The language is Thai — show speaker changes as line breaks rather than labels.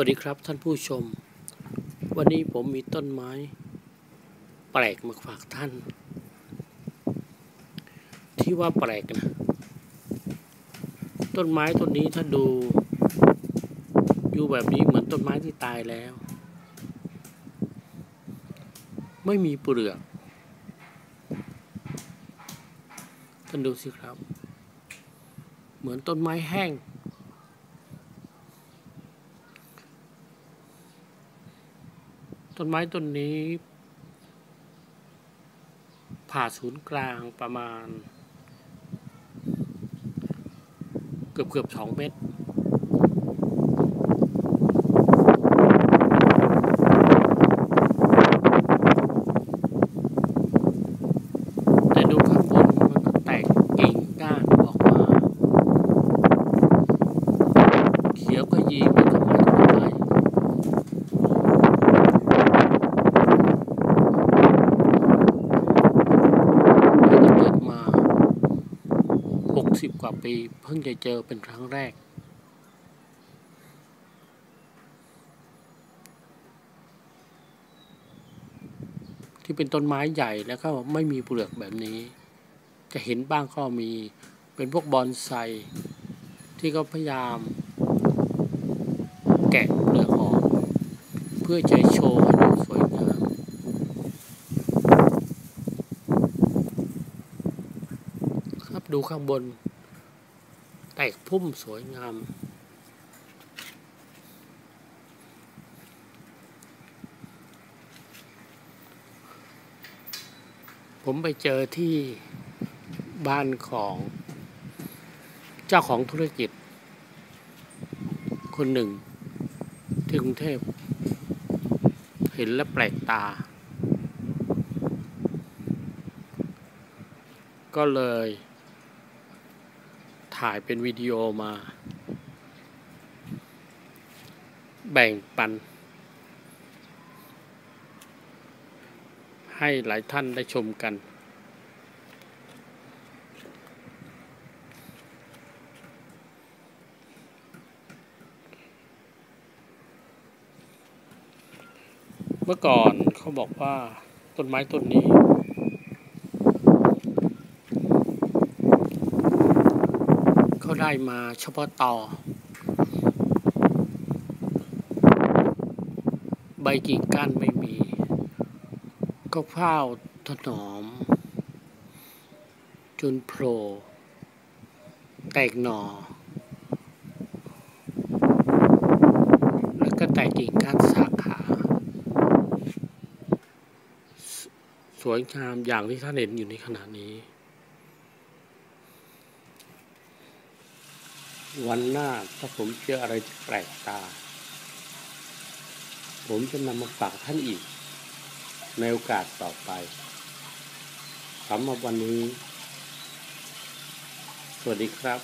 วัสดีครับท่านผู้ชม วันนี้ผมมีต้นไม้ แปลกมาฝากท่าน ที่ว่าแปลกนะ ต้นไม้ต้นนี้ถ้าดู อยู่แบบนี้เหมือนต้นไม้ที่ตายแล้ว ไม่มีเปลือกท่านดูสิครับ เหมือนต้นไม้แห้ง ต้นไม้ต้นนี้ ผ่าศูนย์กลางประมาณ เกือบเกือบสองเมตร แต่ดูข้างบนมันก็แตกกิ่งก้านออกมา เขียวก็ยีมันก็มาทำไม ตั้งแต่เกิดมา 60 กว่าปีเพิ่งจะเจอเป็นครั้งแรก ที่เป็นต้นไม้ใหญ่แล้วก็ไม่มีเปลือกแบบนี้ จะเห็นบ้างก็มีเป็นพวกบอนไซที่เขาพยายาม แกะเปลือกออก เพื่อจะโชว์ให้ดูสวยงาม ครับดูข้างบน แตกพุ่มสวยงาม ผมไปเจอที่บ้านของเจ้าของธุรกิจ คนหนึ่งที่กรุงเทพ เห็นแล้วแปลกตาก็เลย ถ่ายเป็นวิดีโอมา แบ่งปัน ให้หลายท่านได้ชมกัน เมื่อก่อนเขาบอกว่าต้นไม้ต้นนี้ เขา ได้มาเฉพาะต่อ ใบกิ่งก้านไม่มีก็เฝ้าถนอม จนโผล่แตกหน่อ แล้วก็แตกกิ่งก้านสาขาสสวยงามอย่างที่ท่านเห็นอยู่ในขณะนี้ วันหน้าถ้าผมเจออะไรที่แปลกตา ผมจะนำมาฝากท่านอีก ในโอกาสต่อไปสำหรับวันนี้ สวัสดีครับ